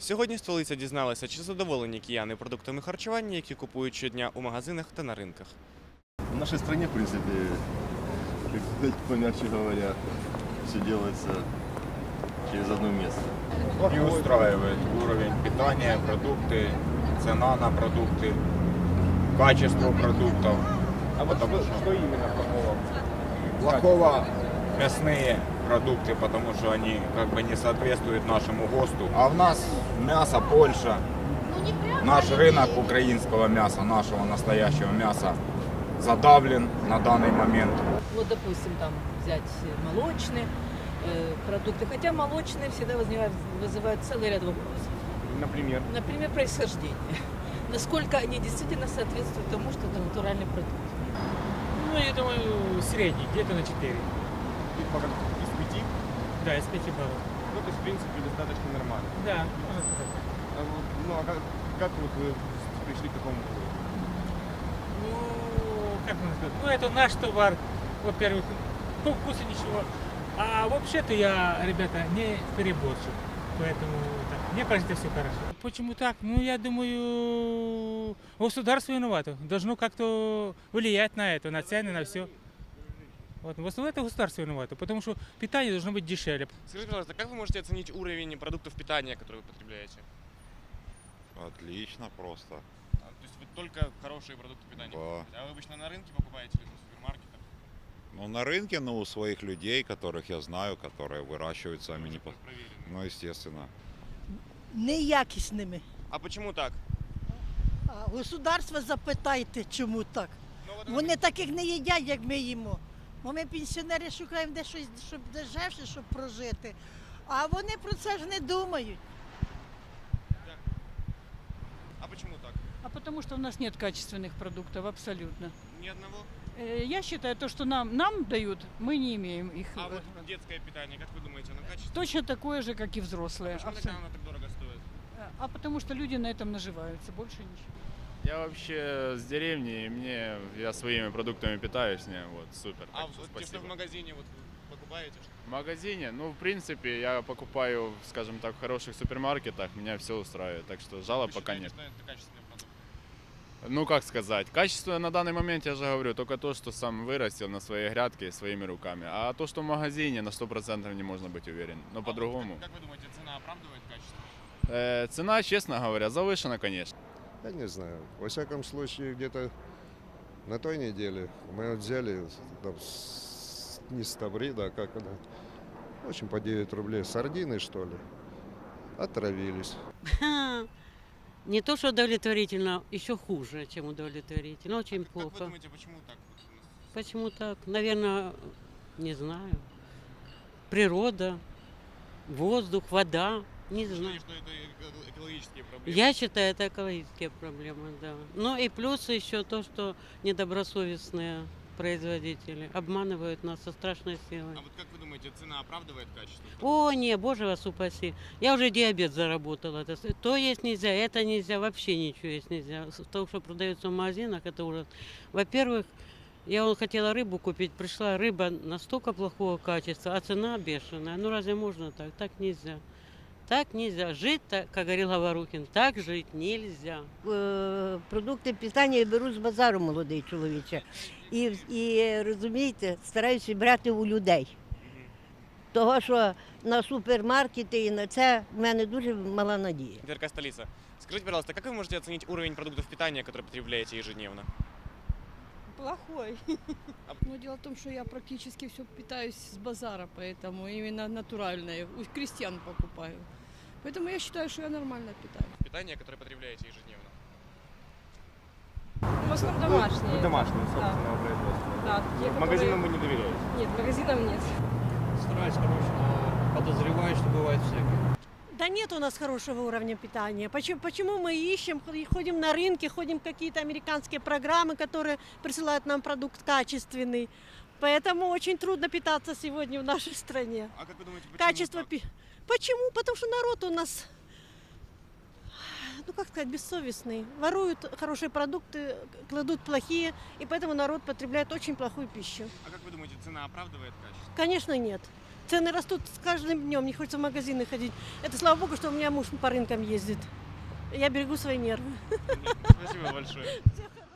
Сьогодні столиця дізналася, чи задоволені кияни продуктами харчування, які купують щодня у магазинах та на ринках. В нашей стране, в принципе, как сказать, помягче говоря, все делается через одно место. Не устраивает уровень питания, продукты, цена на продукты, качество продуктов. А вот Потому что, что- что именно плохого? Плохого мясные продукты, потому что они как бы не соответствуют нашему ГОСТу. А в нас мясо Польша, наш рынок украинского мяса, нашего настоящего мяса задавлен на данный момент. Вот, допустим, там взять молочные э, продукты. Хотя молочные всегда возникают, вызывают целый ряд вопросов. Например. Например, происхождение. Насколько они действительно соответствуют тому, что это натуральный продукт. Ну, я думаю, средний, где-то на 4. И по Из пяти? Да, из 5 баллов. Ну, то есть, в принципе, достаточно нормально. Да, можно сказать. А вот, Ну, а как, как вот вы пришли к такому выводу? Ну, как можно сказать? Ну, это наш товар, во-первых, по вкусу ничего. А вообще-то я, ребята, не переборщик. Поэтому так, мне кажется, все хорошо. Почему так? Ну, я думаю, государство виновато. Должно как-то влиять на это, на цены, на все. Вот. В основном это государство виновато, потому что питание должно быть дешевле. Скажите, пожалуйста, как вы можете оценить уровень продуктов питания, которые вы потребляете? Отлично просто. А, То есть вы только хорошие продукты питания Да. покупаете? А вы обычно на рынке покупаете или в супермаркетах? Ну, на рынке, ну, у своих людей, которых я знаю, которые выращивают сами не по... Проверенные. Ну, естественно. неякісними. А почему так? А государство запитайте, чому так. Ну, вот Вони таких не їдять, як ми їмо. Бо ми пенсіонери шукаємо де щось, щоб дешевше, щоб прожити. А вони про це ж не думають. А почему так? А потому что у нас нет качественных продуктов абсолютно. Ни одного? Э, Я считаю, то, что нам, нам дают, мы не имеем их. А э, вот детское питание, как вы думаете, оно качественное? Точно такое же, как и взрослые. Почему тогда оно так дорого стоит? А потому что люди на этом наживаются, больше ничего. Я вообще с деревни, и мне я своими продуктами питаюсь, не, вот супер. А так вот спасибо. в магазине вот покупаете? что- В магазине, ну в принципе, я покупаю, скажем так, в хороших супермаркетах, меня все устраивает, так что жалоб пока считаете, нет. что это качественный продукт? Ну как сказать, качество на данный момент я же говорю, только то, что сам вырастил на своей грядке своими руками, а то, что в магазине, на 100% не можно быть уверен, но А вот по-другому. Как, как вы думаете, цена оправдывает качество? Э, цена, честно говоря, завышена, конечно. Я не знаю. Во всяком случае, где-то на той неделе мы взяли там, с, не с Таврида, а как она, в общем, по 9 рублей сардины, что ли. Отравились. Не то, что удовлетворительно, еще хуже, чем удовлетворительно. Очень Как вы плохо. думаете, почему так? Почему так? Наверное, не знаю. Природа, воздух, вода. Не знаю. считаете, что это эко- экологические проблемы? Я считаю, это экологические проблемы, да. Ну и плюс еще то, что недобросовестные производители обманывают нас со страшной силой. А вот как вы думаете, цена оправдывает качество? О, не, боже вас упаси. Я уже диабет заработала. То есть нельзя, это нельзя, вообще ничего есть нельзя. То, что продается в магазинах, это ужас. Во-первых, я вон хотела рыбу купить, пришла рыба настолько плохого качества, а цена бешеная. Ну разве можно так? Так нельзя. Так нельзя. Жить, так, как говорил Говорухин, так жить нельзя. Е, Продукти питання я беру з базару, молодий чоловіче. І, і розумієте, стараюся брати у людей. Того, що на супермаркети і на це в мене дуже мала надія. ТРК столица. Скажите, пожалуйста, как вы можете оценить уровень продуктов питания, которые потребляете ежедневно? Плохой. Ну, дело в том, что я практически все питаюсь с базара, поэтому именно натуральное. У крестьян покупаю. Поэтому я считаю, что я нормально питаюсь. Питание, которое потребляете ежедневно. В основном Ну, домашнее, собственного производства. Да, Вот Магазинам вы не доверяете? Нет, магазинам нет. Стараюсь, короче, но подозреваю, что бывает всякое. Да нет у нас хорошего уровня питания. Почему, почему мы ищем, ходим на рынки, ходим в какие-то американские программы, которые присылают нам продукт качественный. Поэтому очень трудно питаться сегодня в нашей стране. А как вы думаете, почему Качество пи- Почему? Потому что народ у нас, ну как сказать, бессовестный. Воруют хорошие продукты, кладут плохие, и поэтому народ потребляет очень плохую пищу. А как вы думаете, цена оправдывает качество? Конечно, нет. цены растут с каждым днем, не хочется в магазины ходить. Это слава богу, что у меня муж по рынкам ездит. Я берегу свои нервы. Спасибо большое.